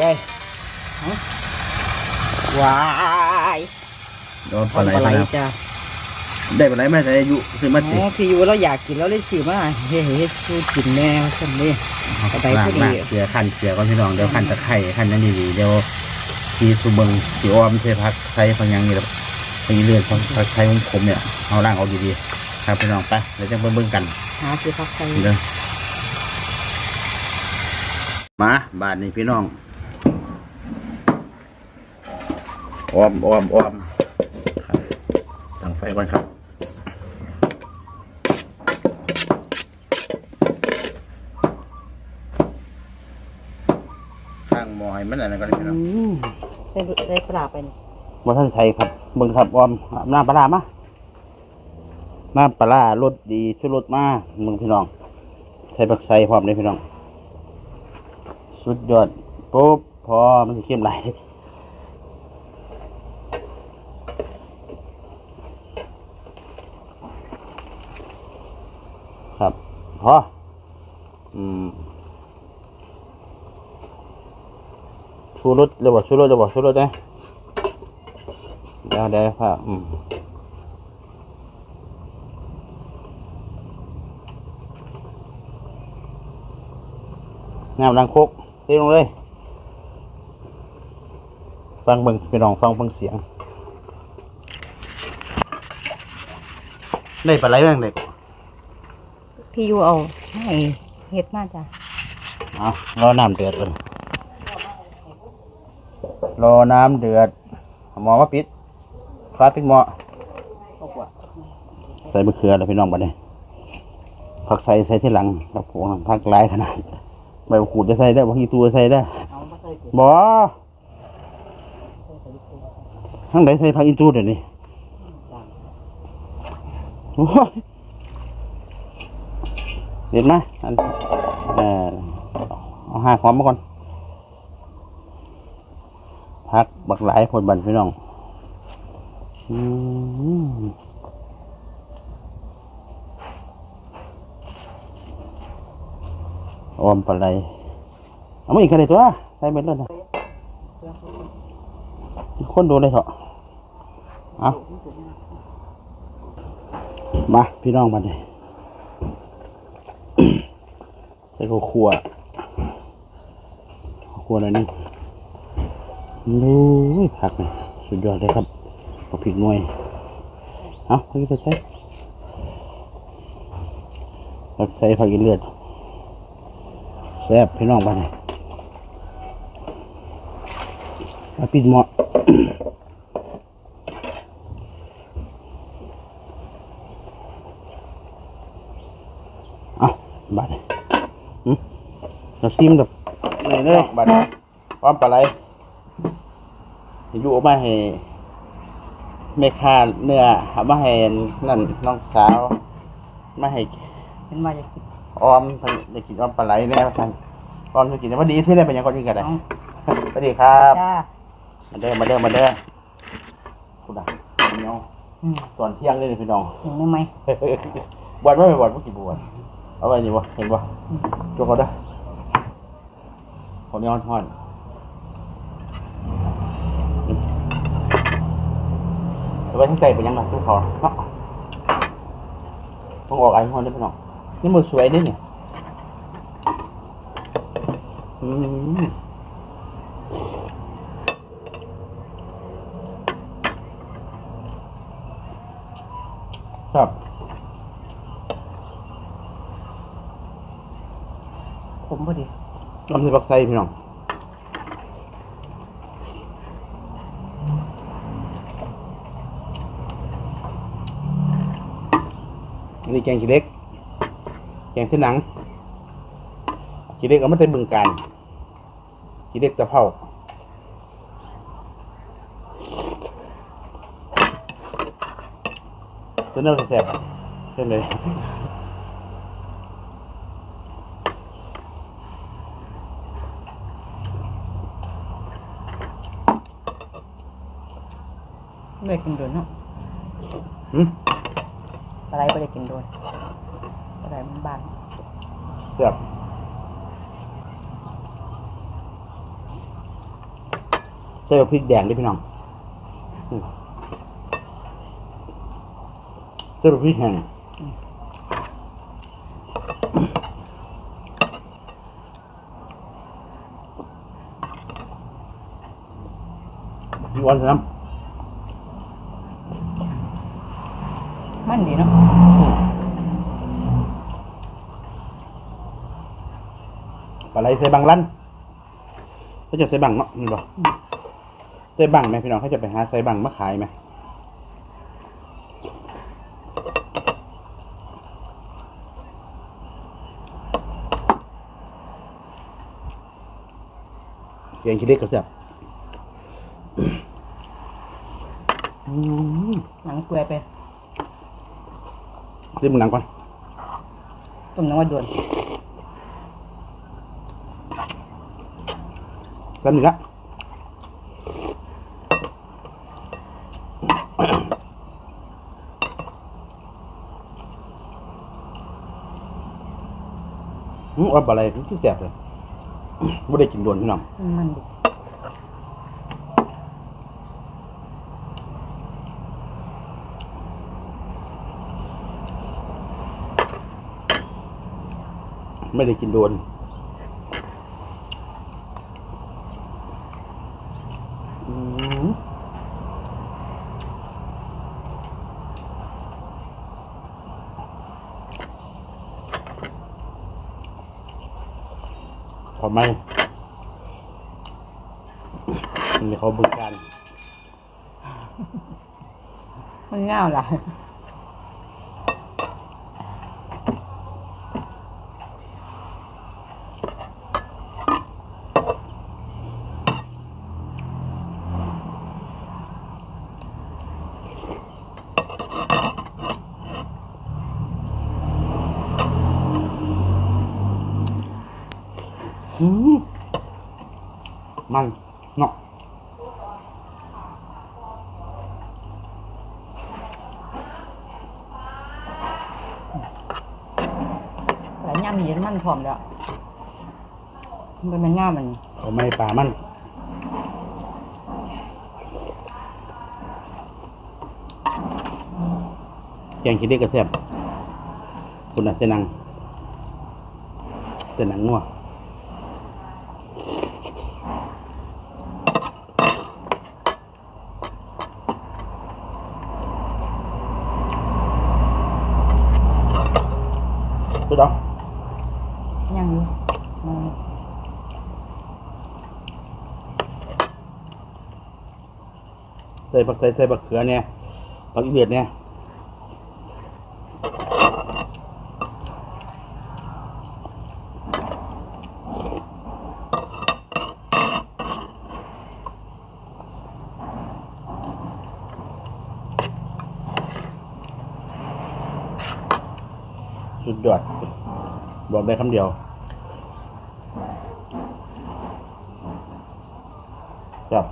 ยัยว้ายโดนปลาไหลปลาไหลนะครับจ้ะได้ปลาไหลมาแต่อายุซื้อมาอ๋ติอพี่อยู่เราอยากกินแล้วเลยซื้อมาเฮ้ยเฮ้ยสู้กินแน่ฉันนี่ปลาไหลล้างพอดีมากเกลือขั้นเกลือก่อนพี่น้องเดี๋ยวขั้นตะไคร้ขั้นนั้นดีๆเดี๋ยวชีสุเบิงสีออมเทพักใส่พังยังนี่แหละไปเรื่อยพักพักไทยของผมเนี่ยเอาล่างเอาดีๆครับพี่น้องไปเดี๋ยวจะเบิ่งๆกันหาซื้อผักไทยเด้อมาบาทนี้พี่น้อง ออมออมออมครับตั้งไฟก่อนครับข้างหมอให้มันอะไรก็ได้พี่น้องอืมใส่ใส่ปลาไปนี่บ่ท่านใส่ครับเบิ่งครับออมอาบน้ำปลาร้ามาน้ำปลาร้ารสดีช่วยรสมามึงพี่น้อง ใส่ผักใส่พร้อมเลยพี่น้อง สุดยอดปุ๊บพอมันจะเข้มไหลายครับ พออืมชูรสเลยบ่ชูรสเลยบ่ชูรสเดี๋ยวเดี๋ยวพ่ออืมน้ำดังคกเทลงเลย ฟังเบิ่งพี่น้องฟังเบิ่งเสียงได้ปลาไหลแม่งเด็ก พี่ยูเอาให้เฮ็ดมาจ้ะเอารอน้ำเดือดก่อนรอน้ำเดือดหมอมาปิดฟ้าปิดหมอใส่มะเขือแล้วพี่น้องบัดนี้ผักใส่ใส่ที่หลังครับผมผักหลายขนาดใบมะกรูดจะใส่ได้บางทีตัวใส่ได้เอามาใส่ถุงบ่ทั้งไหนใส่ผักอินทูเดี๋ยวนี้โอ้ย เด็ดไหมอันเออเอาห้าหอมมาก่อนพักบักหลายผลบันพี่น้องอืมออมปลาไหลเอามาอีกกันเลยตัวใส่เม็ดเลยนะคนดูเลยเถอะเอามาพี่น้องมาเลย ใส่ข้าวคั่วขัวหน่อยหนึงดูผักนี่สุดยอดเลยครับเอาพริกหน่วยเอาพริกไปใส่ผักใส่ผักกินเลือดแซ่บพี่น้องมาเลยเอาปิดหม้อ เอาบัดนี้หึ เราซิมกับนี่เลยบัดนี้พร้อมปลาไหลอยู่ออกมาให้แม่ค้าเนื้อเอามาให้นั่นน้องสาวมาให้เป็นว่าจะกินออมเพิ่นจะกินออมปลาไหลแน่ท่านออมจะกินว่าดีที่ได้เป็นหยังก่อนกินกันได้เอาสวัสดีครับ จ้ามาเด้อมาเด้อมาเด้อคุณอะพี่น้องอืมตอนเที่ยงเลยนี่พี่น้องเห็นได้ไหม บวชไม่ไปบวชเมื่อกี้บวชเอาไว้นี่วะเห็นวะจกเขาได้อ คนนี้อ่อนห่อนไว้ทั้งใจไปยังไงทุกเขาเนาะต้องออกไอห่อนได้อพี่น้องนี่มือสวยนี่เนี่ยอืมครับผมพอดี ต้นที่ปักไส้พี่น้องนนี้แกงขี้เล็ก แกงเส้นหนังขี้เล็กเอามาแต่บึงการขี้เล็กตะเภาตัวเนื้อแซ่บๆใช่เลย ได้กินโดนเนาะหืมปลาไหลไม่ได้กินโดนปลาไหลมันบานแซ่บใส่พริกแดงดิพี่น้องอืมใส่พริกแห้งวันน้ มันดีเนาะำปลาไหลใส่บังลั่นเขาจะใส่บังเนาะมันบอกใส่บังไหมพี่น้องเขาจะไปหาใส่บังมาขายไหมเกียงคิดเล็กกับแซ่บอืมหนังเปื่อยไป รีบมึงหนังก่อนต้มน้ำว่าด่วนแป๊บหนึงละอืมว่าอะไรที่แซ่บเลยไม่ได้กินโดวนพี่น้อง มันดี ไม่ได้กินโดน ขอไหมนี่เขาบึงการมันง่าวหลา มมันเนาะหลายย่ำมีมันพร้อมแล้วมันเป็นง่าวมันเขาไม่ปลามันแกงขี้เด็กกระแซบคุณน่ะเสนังเสนังงัว ตัวดอกย่างอยู่มันใส่ผักใส่ใส่ผักเขือเนี่ยผักอีเลือดเนี่ยสุดยอดบอกได้คำเดียว ครับ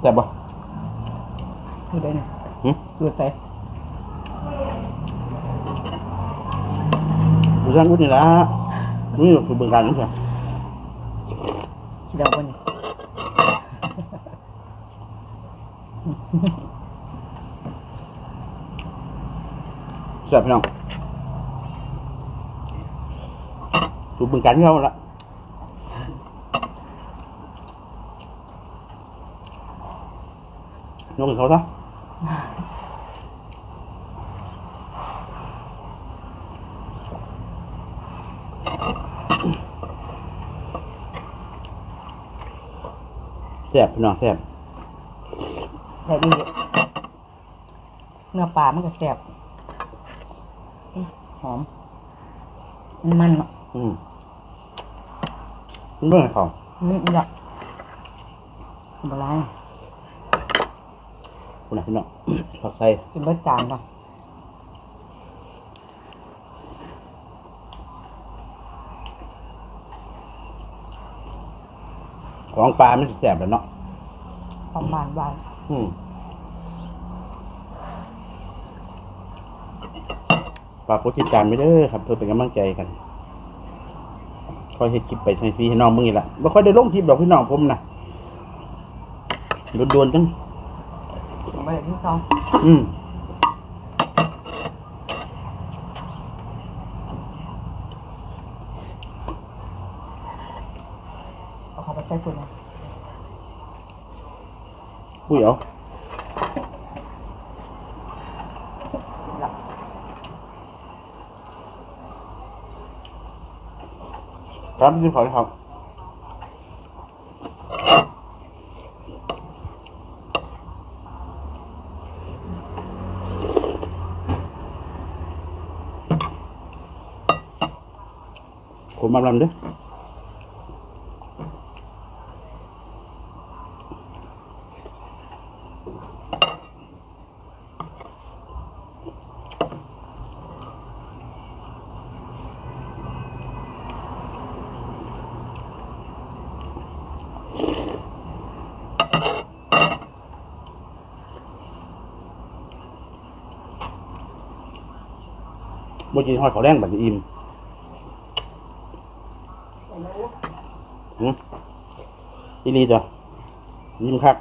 แซ่บปะอยู่ได้เนี่ยหึดูดใส่ดูช่างอุ้นนี่ละนี่คือเบืองการนี่ใช่คิดเอาบ่เนี่ย แซ่บพี่น้องสูตรเบืองการที่เขาละยกให้เขาซะแซ่บพี่น้องแซ่บแต่ดีเนื้อปลามันก็แซ่บ หอม มันมันเนาะอืมมันเบื่อเขาอืมอยากบลายคุณนะพี่น้องผักใส่กินเบิดจานป่ะของปลามันสิแซ่บแล้วเนาะ ประมาณบานอืม ฝากกดติดตามไปเด้อครับ เพื่อเป็นกำลังใจกันคอยเฮ็ดคลิปไปให้พี่ให้น้องมึงนี่แหละไม่ค่อยได้ลงคลิปดอกพี่น้องผมนะโดนๆจังไม่ได้ที่เขาอืมเอาเขาไปใส่คุณนะอุ้ยเอา หลับ ครับพี่ขอครั บผมมาลำเด้อบ่กินหอยเขาแรงบัดนี้อิ่มหืมอีหลีจ้ะยิ้มคัก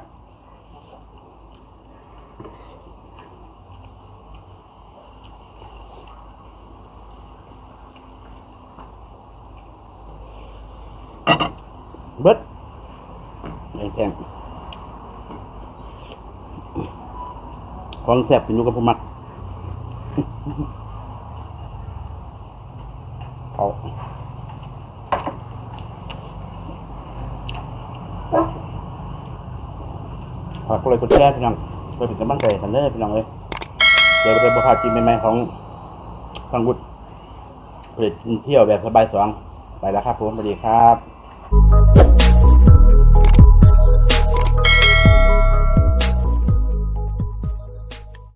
เบิดแข็งของแซ่บกินอยู่กับผู้มักา ฝากกดไลค์กดแชร์พี่น้องเพื่อเป็นกำลังใจกันเด้อพี่น้องเลยเดี๋ยวเราไปประพาจีนใหม่ๆของทางบุตรผลิตเที่ยวแบบสบายสองไปแล้วครับผมสวัสดีครับ